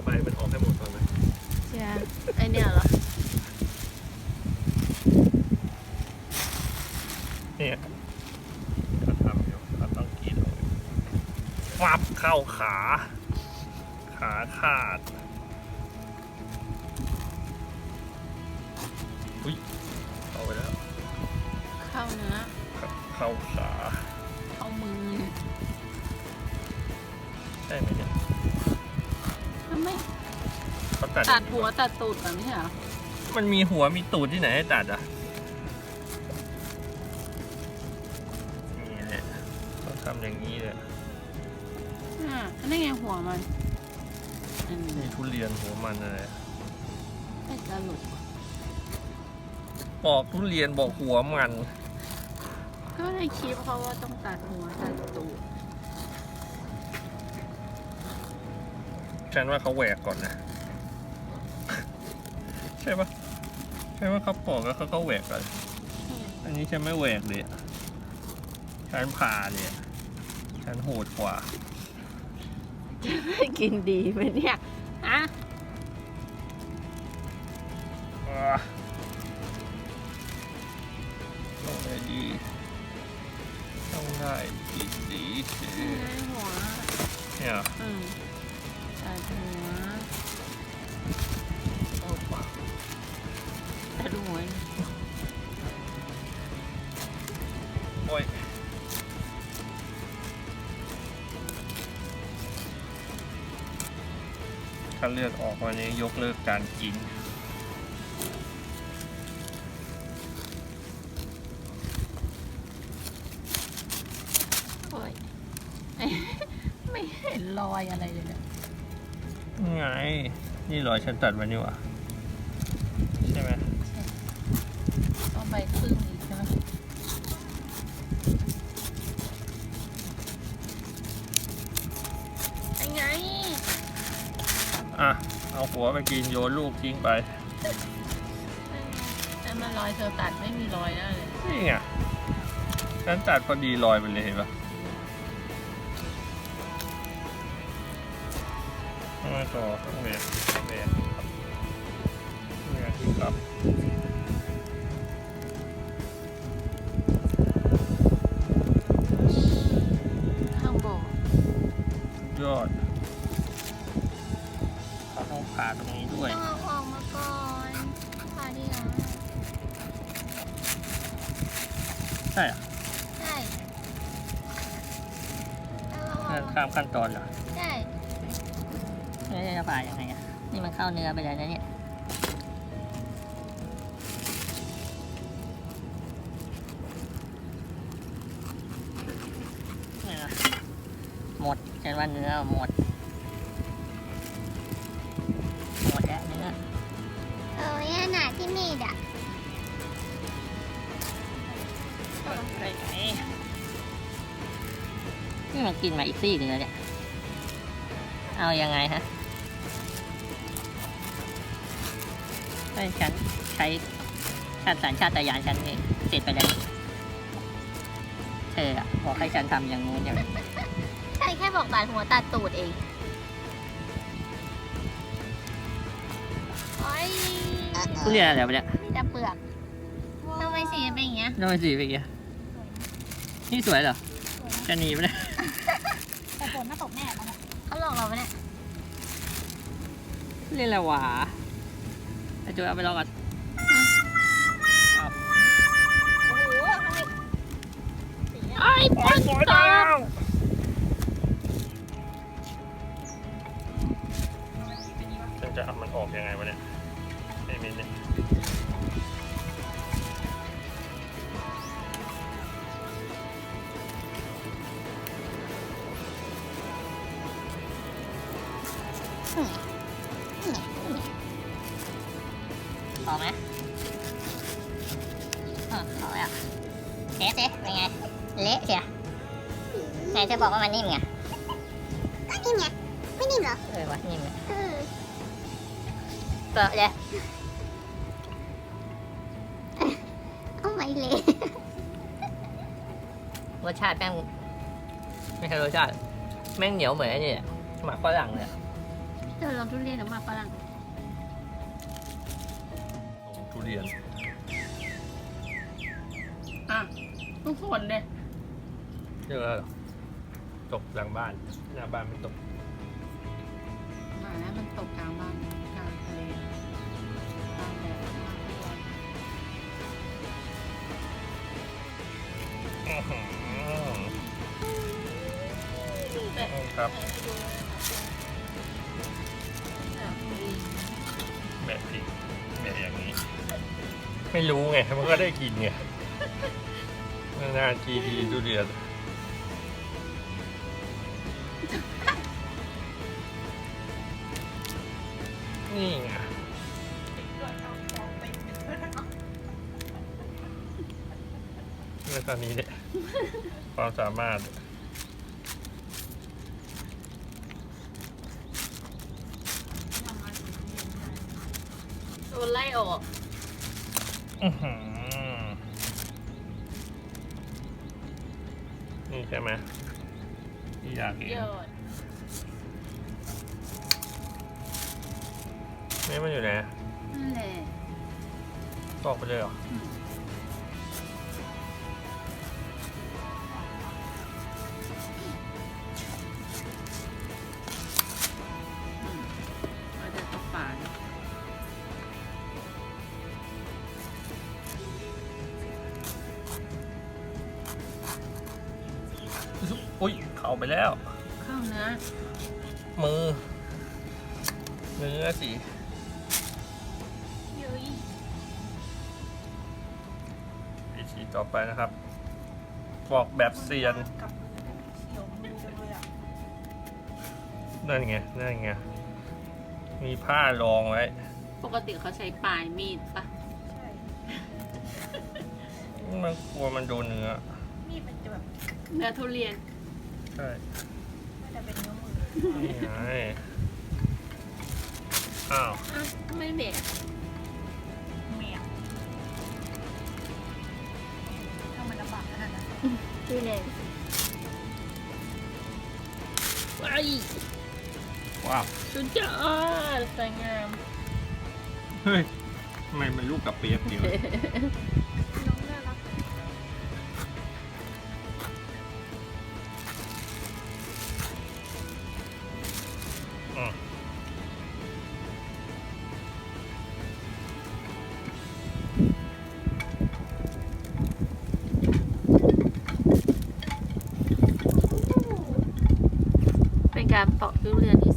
ระบายมันออกให้หมดก่อนไหมเชียร์ไอเนี่ยเหรอเนี่ยเขาทำอยู่เขาต้องกรีดออกฟับเข้าขา ขาขาดอุ้ยเข้าไปแล้ว เข้าเนื้อเข้าขา เข้ามือใช่ไหมเนี่ยทำ ไมเขาตัดตัดหัวตัดตูดก่อนไม่ใช่เหรอมันมีหัวมีตูดที่ไหนให้ตัดอะนี่แหละเขาทำอย่างนี้เลยอ่าอันนี้ไงหัวมันอันนี้นี่ทุเรียนหัวมันอะไรไม่จะหลุดบอกทุเรียนบอกหัวมัน ก็ในคลิปเขาว่าต้องตัดหัวตัดตูด ฉันว่าเขาแหวกก่อนนะ ใช่ปะใช่ว่าเขาปอกแล้วเขาก็แหวกก่อนอันนี้ฉันไม่แหวกเลยอะฉันผ่าเนี่ยฉันโหดกว่าไม่กินดีไหมเนี่ยอะอ่าต้องได้ดีต้องได้ดีดีสินี่ไงหัวเนี่ยอืม ตัดหัวตัดหัวโอ้ยถ้าเลือดออกวันนี้ยกเลิกการกินโอ้ยไม่เห็นรอยอะไรเลยเนี่ย ไง นี่รอยฉันตัดมานี่หวะใช่ไหมต้องไปครึ่งอีกใช่ไหมไอ้ไง อะ เอาหัวไปกินโยนลูกทิ้งไปแต่มันรอยเธอตัดไม่มีรอยนะเลยนี่ไงฉันตัดพอดีลอยไปเลยเห็นปะ มาต่อต้องเวียนต้องเวียนครับเวียนที่ครับข้างบ่อยอดเขาต้องผ่าตรงนี้ด้วย ต้องเอาออกมาก่อนผ่าทีหลังใช่อะใช่เอาออกนั่นข้ามขั้นตอนเหรอ ใช่แล้วจะผ่ายังไงอะนี่มันเข้าเนื้อไปแล้วนะเนี่ยนี่นะหมดฉันว่าเนื้อหมด หมดแล้วเนื้อเออเนี่ยหนาที่มีดอะไปไหนนี่มันกินมาอีกซี่หนึ่งแล้วเนี่ย เอายังไงฮะ ให้ฉันใช้ชาติสัญชาตญาณฉันเองเสร็จไปแล้วนี่เธออะบอกให้ฉันทำอย่างงู้นอย่างนี้ใช่แค่บอกตัดหัวตัดตูดเองโอ้ยทุเรียนอะไรวะเนี่ยมีแต่เปลือกทำไมสีมันเป็นอย่างเงี้ยทำไมสีเป็นอย่างเงี้ยนี่สวยเหรอจะหนีไปเลยแต่ฝนมาตกแน่แล้วเขาหลอกเราปะเนี่ยเรียนอะไรวะไอ จูเอาไปลองก่อนโอ้โหทำไมสีอะไอ้ปล่อยปล่อยแล้วฉันจะเอามันออกยังไงวะเนี่ยไอ้มินเนี่ย พอไหมอะพอแล้วเทสสิเป็นไง เละเชียไหนเธอบอกว่ามันนิ่มไง ก็นิ่มไง ไม่นิ่มเหรอ เออวะนิ่มเลยเออเปอะเลยเอาไม่เละรสชาติแม่งไม่ใช่รสชาติแม่งเหนียวเหมือนไอ้นี่อะหมักฝรั่งเลยอะเจอเราทุเรียนหรือหมากฝรั่ง ทุเรียน อะทุกคนเลยเยอะเหรอตกหลังบ้าน หน้าบ้านมันตกมาแล้วมันตกกลางบ้านกลางทะเลกลางแดดมากทุกวันอื้อหือแต่ครับแไม่รู้ไง มันก็ได้กินไงนานๆทีทีทุเรียนนี่ไงแล้วตอนนี้เนี่ยความสามารถโดนไล่ออก อื้อหือนี่ใช่ไหมที่อยากเห็นยอดนี่มันอยู่ไหนนั่นแหละตอกไปเลยเหรอเร อุ้ยเข้าไปแล้วข้าวเนื้อมือ เนื้อสิเย้ยวิธีต่อไปนะครับปอกแบบเซียนกับเขียวมือจังเลยอะนั่นไงนั่นไงมีผ้ารองไว้ ปกติเขาใช้ปลายมีดปะใช่มันกลัวมันโดนเนื้อ มีดมันจะแบบ เนื้อทุเรียน ใช่ไม่แต่เป็นเนื้อมือนี่ไงอ้าวอะไม่เบรกแมวทำมันลำบากขนาดนั้นทุเรียนไอ้ว้าวสุดยอดสวยงาม เฮ้ยทำไมมันลูกกับเปียกเดียว Waktu.